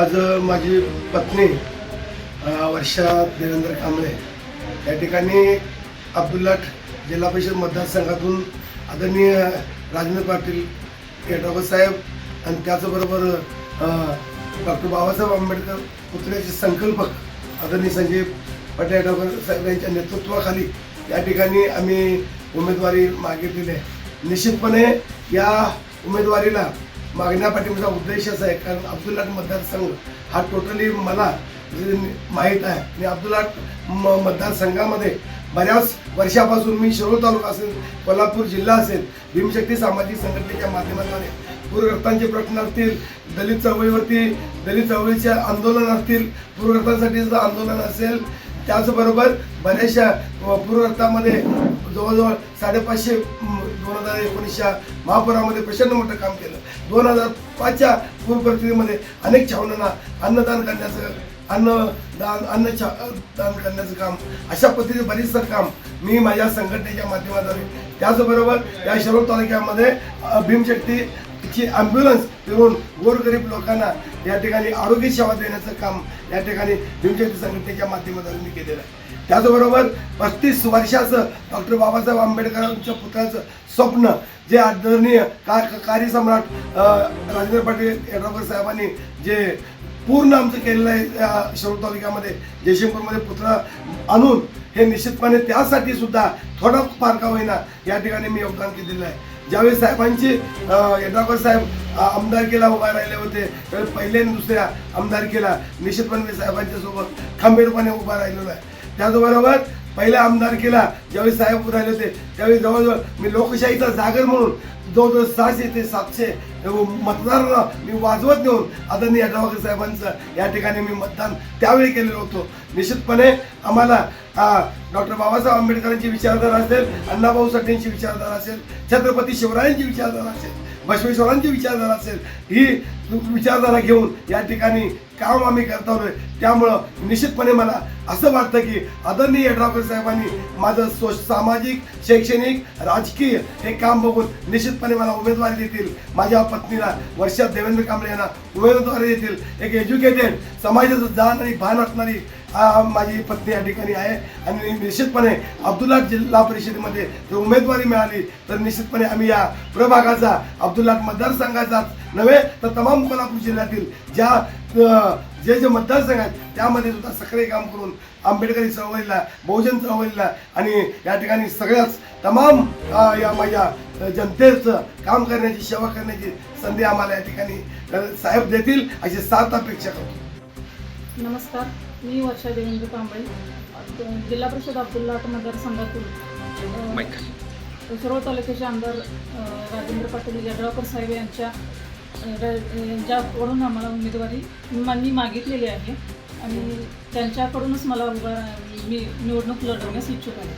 आज माझी पत्नी वर्षा देवेंद्र कांबळे या ठिकाणी अब्दुल्लाट जिल्हा परिषद मतदारसंघातून आदरणीय राजेंद्र पाटील येडोबा साहेब आणि त्याचबरोबर डॉक्टर बाबासाहेब आंबेडकर पुतळ्याचे संकल्पक आदरणीय संजय पटेल साहेब यांच्या नेतृत्वाखाली या ठिकाणी आम्ही उमेदवारी मागितलेली आहे. निश्चितपणे या उमेदवारीला मागण्यापाठीमागचा उद्देश असा आहे कारण अब्दुल्लाट मतदारसंघ हा टोटली मला माहीत आहे. आणि अब्दुल्लाट म मतदारसंघामध्ये बऱ्याच वर्षापासून मी शिरोळ तालुका असेल कोल्हापूर जिल्हा असेल भीमशक्ती सामाजिक संघटनेच्या माध्यमाद्वारे पूरग्रस्तांचे प्रश्न असतील दलित चळवळीवरती दलित चळवळीचे आंदोलन असतील पूरग्रस्तांसाठीचं आंदोलन असेल त्याचबरोबर बऱ्याचशा अ, जवळजवळ साडेपाचशे दोन हजार एकोणीसच्या महापुरामध्ये प्रचंड मोठं काम केलं. दोन हजार पाचच्या पूरपरिस्थितीमध्ये अनेक छावण्यांना अन्नदान करण्याचं अन्नदान अन्न छा दान करण्याचं काम अशा पद्धतीचं बरेचसं काम मी माझ्या संघटनेच्या माध्यमाद्वारे त्याचबरोबर या शिरोळ तालुक्यामध्ये भीमशक्ती ची ॲम्ब्युलन्स फिरून गोरगरीब लोकांना या ठिकाणी आरोग्य सेवा देण्याचं काम या ठिकाणी भीमशक्ती संघटनेच्या माध्यमातून मी केलेलं आहे. त्याचबरोबर पस्तीस वर्षाचं डॉक्टर बाबासाहेब आंबेडकरांच्या पुतळ्याचं स्वप्न जे आदरणीय का कार्यसम्राट सम्राट राजेंद्र पाटील येड्रावकर साहेबांनी जे पूर्ण आमचं केलेलं आहे या शिरोळ तालुक्यामध्ये जयसिंगपूरमध्ये पुतळा आणून हे निश्चितपणे त्यासाठी सुद्धा थोडा फार का होईना या ठिकाणी मी योगदान केलेलं आहे. ज्यावेळी साहेबांची यड्रावकर साहेब आमदारकीला उभा राहिले होते त्यावेळी पहिल्या आणि दुसऱ्या आमदारकीला निश्चितपणे मी साहेबांच्या सोबत खंबीरपणे उभा राहिलेला आहे. त्याचबरोबर पहिल्या आमदारकीला ज्यावेळी साहेब राहिले होते त्यावेळी जवळजवळ मी लोकशाहीचा जागर म्हणून जवळजवळ सहाशे ते सातशे मतदारांना मी वाजवत नेऊन आदरणीय यड्रावकर साहेबांचं या ठिकाणी मी मतदान त्यावेळी केलेलं होतो. निश्चितपणे आम्हाला डॉक्टर बाबासाहेब आंबेडकरांची विचारधारा असेल अण्णाभाऊ साठेंची विचारधारा असेल छत्रपती शिवरायांची विचारधारा असेल बसवेश्वरांची विचारधारा असेल ही विचारधारा घेऊन या ठिकाणी काम आम्ही करत आलोय. त्यामुळं निश्चितपणे मला असं वाटतं की आदरणीय यड्रावकर साहेबांनी माझं सो सामाजिक शैक्षणिक राजकीय हे काम बघून निश्चितपणे मला उमेदवारी देतील. माझ्या पत्नीला वर्षात देवेंद्र कांबळे यांना उमेदवारी देतील. एक एज्युकेटेड समाजाचं जाण आणि भान असणारी माझी पत्नी या ठिकाणी आहे. आणि निश्चितपणे अब्दुल्ला जिल्हा परिषदेमध्ये जर उमेदवारी मिळाली तर निश्चितपणे आम्ही या प्रभागाचा अब्दुल्ला मतदारसंघाचा नव्हे तर तमाम कोल्हापूर जिल्ह्यातील ज्या जे जे मतदारसंघ आहेत त्यामध्ये सुद्धा सक्रिय काम करून आंबेडकरी चळवळीला बहुजन चळवळीला आणि या ठिकाणी सगळ्याच तमाम या माझ्या जनतेचं काम करण्याची सेवा करण्याची संधी आम्हाला या ठिकाणी साहेब देतील अशी सात अपेक्षा करतो. नमस्कार मी वर्षा देवेंद्र कांबळे जिल्हा परिषद अब्दुल्ला मतदारसंघातून शिरोळ तालुक्याचे आमदार राजेंद्र पाटील यड्रावकर साहेब यांच्या ज्याकडून आम्हाला उमेदवारी मी मागितलेली आहे आणि त्यांच्याकडूनच मला उभा मी निवडणूक लढवण्यास इच्छुक आहे.